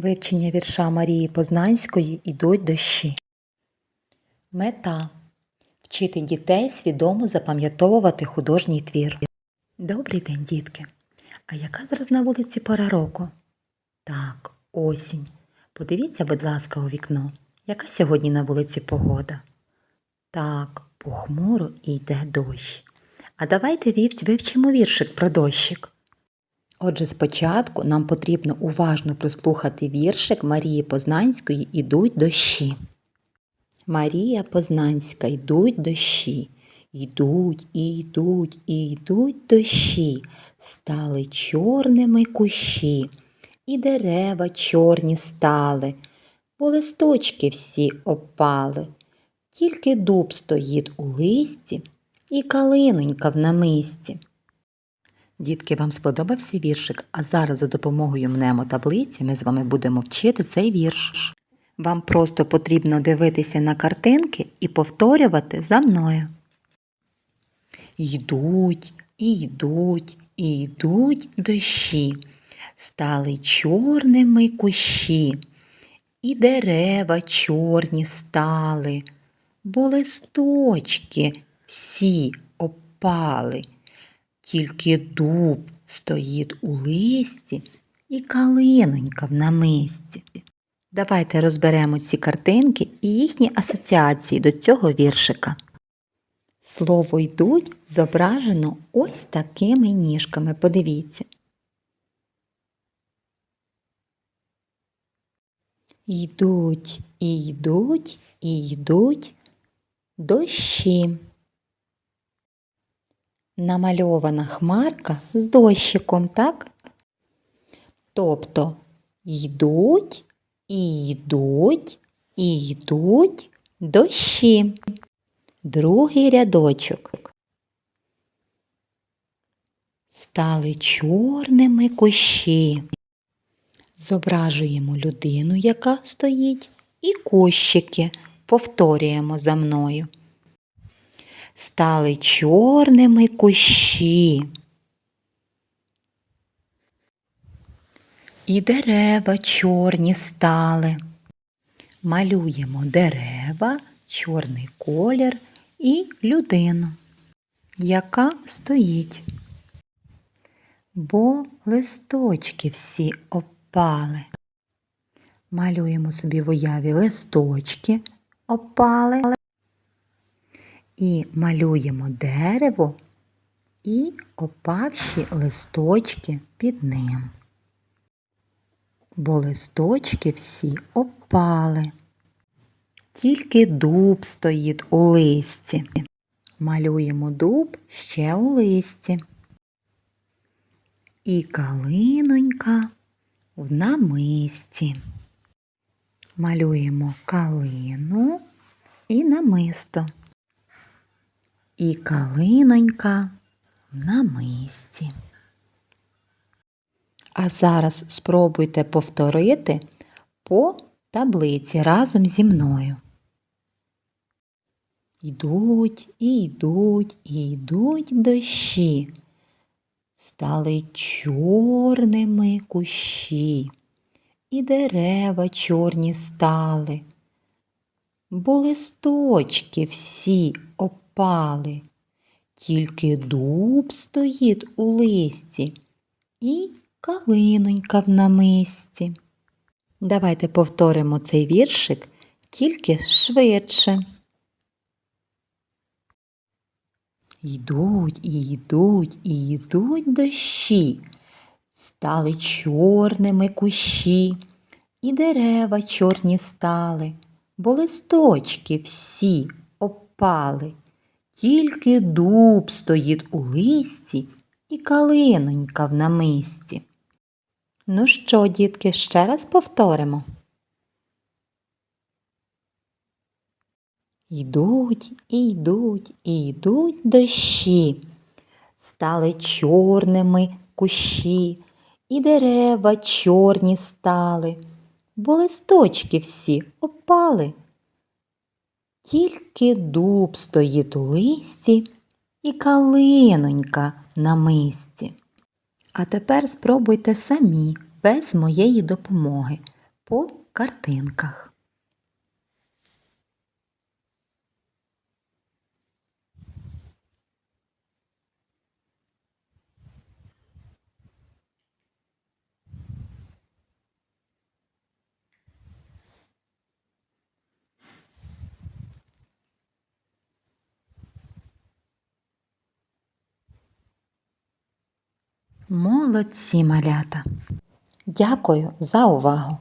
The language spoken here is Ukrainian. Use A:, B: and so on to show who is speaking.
A: Вивчення вірша Марії Познанської «Ідуть дощі». Мета вчити дітей свідомо запам'ятовувати художній твір. Добрий день, дітки. А яка зараз на вулиці пора року? Так, осінь. Подивіться, будь ласка, у вікно. Яка сьогодні на вулиці погода? Так, похмуро йде дощ. А давайте вивчимо віршик про дощик. Отже, спочатку нам потрібно уважно прослухати віршик Марії Познанської «Ідуть дощі». Марія Познанська, йдуть дощі, йдуть, і йдуть, і йдуть дощі, стали чорними кущі, і дерева чорні стали, бо листочки всі опали. Тільки дуб стоїть у листі, і калинонька в намисті. Дітки, вам сподобався віршик, а зараз за допомогою мнемотаблиці ми з вами будемо вчити цей вірш. Вам просто потрібно дивитися на картинки і повторювати за мною. Йдуть, і йдуть, і йдуть дощі, стали чорними кущі, і дерева чорні стали, бо листочки всі опали. Тільки дуб стоїть у листі і калинонька в намисті. Давайте розберемо ці картинки і їхні асоціації до цього віршика. Слово йдуть зображено ось такими ніжками. Подивіться. Йдуть, і йдуть, і йдуть дощі. Намальована хмарка з дощиком, так? Тобто йдуть, і йдуть, і йдуть дощі. Другий рядочок. Стали чорними кущі. Зображуємо людину, яка стоїть, і кущики повторюємо за мною. Стали чорними кущі. І дерева чорні стали. Малюємо дерева, чорний колір і людину, яка стоїть. Бо листочки всі опали. Малюємо собі в уяві листочки опали. І малюємо дерево і опавші листочки під ним бо листочки всі опали. Тільки дуб стоїть у листі. Малюємо дуб ще у листі. І калинонька в намисті. Малюємо калину і намисто. І калинонька в намисті. А зараз спробуйте повторити по таблиці разом зі мною. Йдуть, і йдуть, і йдуть дощі. Стали чорними кущі, і дерева чорні стали, бо листочки всі опали, тільки дуб стоїть у листі і калинонька в намисті. Давайте повторимо цей віршик тільки швидше. Йдуть і йдуть і йдуть дощі, стали чорними кущі, і дерева чорні стали, бо листочки всі опали, тільки дуб стоїть у листі і калинонька в намисті. Ну що, дітки, ще раз повторимо. Йдуть, і йдуть, і йдуть дощі, стали чорними кущі, і дерева чорні стали, бо листочки всі опали. Тільки дуб стоїть у листі і калинонька на мисті. А тепер спробуйте самі, без моєї допомоги, по картинках. Молодці малята. Дякую за увагу.